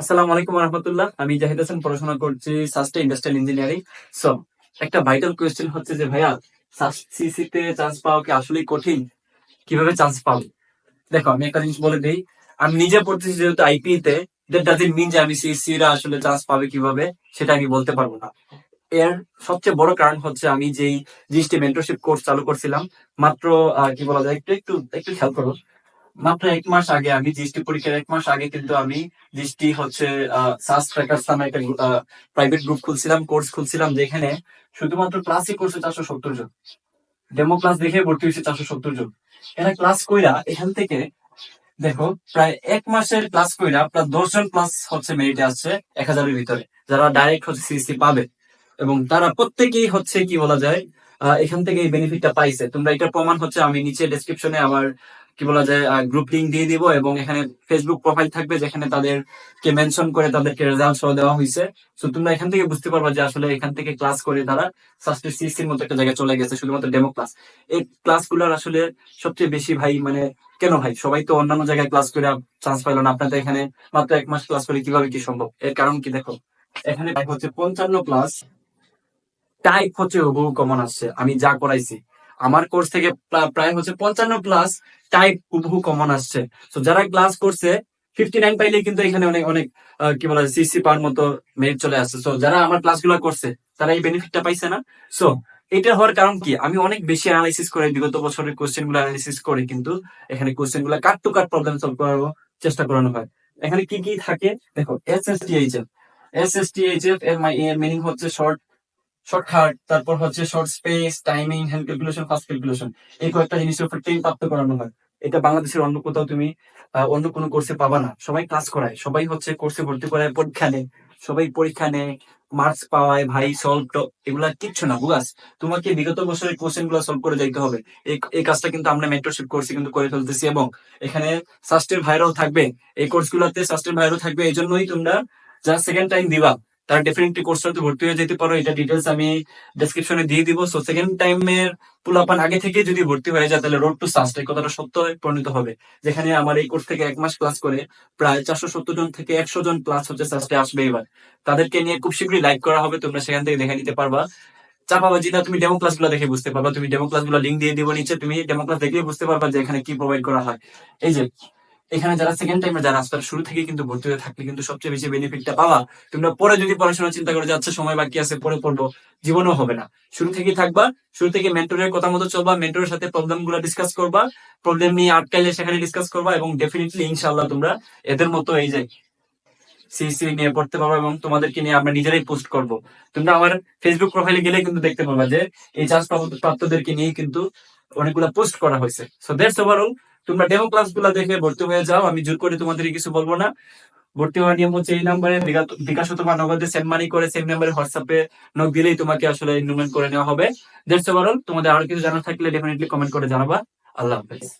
আসসালামু আলাইকুম রহমতুল্লাহ আমি জাহিদ হাসান, পড়াশোনা করছি সাস্টে ইন্ডাস্ট্রিয়াল ইঞ্জিনিয়ারিং সো একটা ভাইটাল কোয়েশ্চেন হচ্ছে যে, ভাইয়া সিসি তে চান্স পাওয়া কি আসলেই কঠিন? কীভাবে চান্স পাবো? দেখো, আমি একটা জিনিস বলে দিই, আমি নিজে পড়তেছি যেহেতু আইপি তে দ্যাট ডাজন্ট মিন যে আমি সিসি রা আসলে চান্স পাবে কীভাবে, সেটা আমি বলতে পারব না। এর সবচেয়ে বড় কারণ হচ্ছে আমি যেই জিনিসটি মেন্টরশিপ কোর্স চালু করছিলাম, মাত্র কি বলা যায়, একটু একটু একটু খেয়াল করো মাত্র এক মাস আগে আমি জিএসটি পরীক্ষার এক মাস আগে কিন্তু আমি জিএসটি হচ্ছে প্রাইভেট গ্রুপ খুলছিলাম কোর্স খুলছিলাম যেখানে শুধুমাত্র ক্লাসই করছে চারশো সত্তর জন। ডেমো ক্লাস দেখে ভর্তি হয়েছে চারশো সত্তর জন। এরা ক্লাস কইরা এখান থেকে, দেখো, প্রায় এক মাসের ক্লাস কইরা প্রায় দশ জন প্লাস হচ্ছে মেরিটে আসছে এক হাজারের ভিতরে, যারা ডাইরেক্ট হচ্ছে সিসি পাবে। এবং তারা প্রত্যেকেই হচ্ছে কি বলা যায় এখান থেকে এই বেনিফিটটা পাইছে। তোমরা এটার প্রমাণ হচ্ছে আমি নিচে ডেসক্রিপশনে আমার কি বলা যায় গ্রুপ লিঙ্ক দিয়ে দিব এবং এখানে ফেসবুক প্রোফাইল থাকবে যেখানে তাদেরকে মেনশন করে তাদেরকে রেজাল্ট সহ দেওয়া হয়েছে তো তোমরা এখান থেকে বুঝতে পারবা যে আসলে এখান থেকে ক্লাস করে তারা সাস্টের সিসির মতো একটা জায়গায় চলে গেছে, শুধুমাত্র ডেমো ক্লাস এই ক্লাসগুলোর আসলে সবচেয়ে বেশি ভাই মানে কেন ভাই? সবাই তো অন্যান্য জায়গায় ক্লাস করে চান্স পাইলো না। আপনাদের এখানে মাত্র এক মাস ক্লাস করে কীভাবে কি সম্ভব? এর কারণ কি দেখো? এখানে হচ্ছে পঞ্চান্ন ক্লাস টাইপ হচ্ছে হুবহু কমন আসছে। আমি যা করাইছি আমার কোর্স থেকে প্রায় হচ্ছে পঞ্চান্ন প্লাস টাইপ হুবহু কমন আসছে। তো যারা ক্লাস করছে ফিফটি নাইন পাইলে কিন্তু এখানে অনেক অনেক কি বলা সিসি পাওয়ার মতো মেরিট চলে আসছে। তো যারা আমার ক্লাসগুলো করছে, তারা এই বেনিফিটটা পাইছে না। সো এটা হওয়ার কারণ কি? আমি অনেক বেশি অ্যানালাইসিস করে, বিগত বছরের কোশ্চেনগুলো অ্যানালাইসিস করে কিন্তু এখানে কোশ্চেনগুলো cut to cut problem solve করার চেষ্টা করানো হয়। এখানে কি কি থাকে? দেখো S S T H F S S T H F এর মিনিং হচ্ছে শর্ট শর্টকাট তারপর হচ্ছে short space timing hand calculation fast calculation এই কয়েকটা জিনিসের উপর ট্রেন প্রাপ্ত করানো হয়। এটা বাংলাদেশের অন্য কোথাও তুমি অন্য কোনো কোর্সে পাবা না। সবাই ক্লাস করায়। সবাই হচ্ছে কোর্সে ভর্তি করায়, পরীক্ষা নেয়। সবাই পরীক্ষা নেয় মার্কস পাওয়ায়, ভাই সলভ এগুলা কিচ্ছু না, বুঝাস? তোমাকে বিগত বছরের কোশ্চেনগুলো সলভ করে যাইতে হবে। এই কাজটা কিন্তু আমরা মেন্টরশিপ কোর্সে কিন্তু করে ফেলতেছি এবং এখানে সাস্টের ভাইরাও থাকবে। এই কোর্স গুলাতে সাস্টের ভাইরাও থাকবে এই জন্যই তোমরা যা সেকেন্ড টাইম দিবা। তারা ডেফিনেটলি কোর্সটাতে ভর্তি হয়ে যেতে পারো, এটা ডিটেলস আমি ডেসক্রিপশনে দিয়ে দিব। সো সেকেন্ড টাইমের পুলাপান আগে থেকে যদি ভর্তি হয়ে যায়, তাহলে রোড টু সাস্ট এই কথাটা সত্য পরিণত হবে। যেখানে আমার এই কোর্স থেকে এক মাস ক্লাস করে প্রায় চারশো সত্তর জন থেকে একশো জন ক্লাস হচ্ছে সাস্টে আসবে এবার। তাদেরকে নিয়ে খুব শীঘ্রই লাইভ করা হবে, তোমরা সেখান থেকে দেখে নিতে পারবা। চাপাবাজি না তুমি ডেমো ক্লাসগুলো দেখে বুঝতে পারবা। তুমি ডেমো ক্লাসগুলো লিঙ্ক দিয়ে দিব নিচে, তুমি ডেমো ক্লাস দেখে বুঝতে পারবা যে এখানে কি প্রোভাইড করা হয়। এই যে এখানে যারা সেকেন্ড টাইমে যারা আসবে শুরু থেকে কিন্তু ভর্তি হয়ে থাকলে কিন্তু সবচেয়ে বেশি বেনিফিটটা পাওয়া তোমরা পরে যদি পড়াশোনা চিন্তা করে যাচ্ছে, সময় বাকি আছে, পরে পড়ব, জীবনও হবে না। শুরু থেকেই থাকবা, শুরু থেকে মেন্টরের কথা মতো চলবা মেন্টরের সাথে প্রবলেমগুলো ডিসকাস করবা প্রবলেম নিয়ে আটকাইলে সেখানে ডিসকাস করবা এবং ডেফিনেটলি ইনশাল্লাহ তোমরা এদের মতো এই যে সিসি নিয়ে পড়তে পারব এবং তোমাদেরকে নিয়ে আমরা নিজেরাই পোস্ট করব। তোমরা আমার ফেসবুক প্রোফাইলে গেলে কিন্তু দেখতে পারবা যে এই চান্স প্রাপ্তদেরকে নিয়ে কিন্তু অনেকগুলা পোস্ট করা হয়েছে। সো দ্যাটস ওভারঅল তোমরা ডেমো ক্লাসগুলা দেখে ভর্তি হয়ে যাও, আমি জোর করে তোমাদের কিছু বলব না। ভর্তি হওয়ার নিয়ম হচ্ছে এই নাম্বারে বিকাশ অথবা নগদে সেম মানি করে সেম নাম্বারে হোয়াটসঅ্যাপে নক দিলেই তোমাকে আসলে ইনরোলমেন্ট করে নেওয়া হবে। দ্যাটস ওভারঅল তোমাদের আরও কিছু জানা থাকলে ডেফিনেটলি কমেন্ট করে জানাবা। আল্লাহ হাফেজ।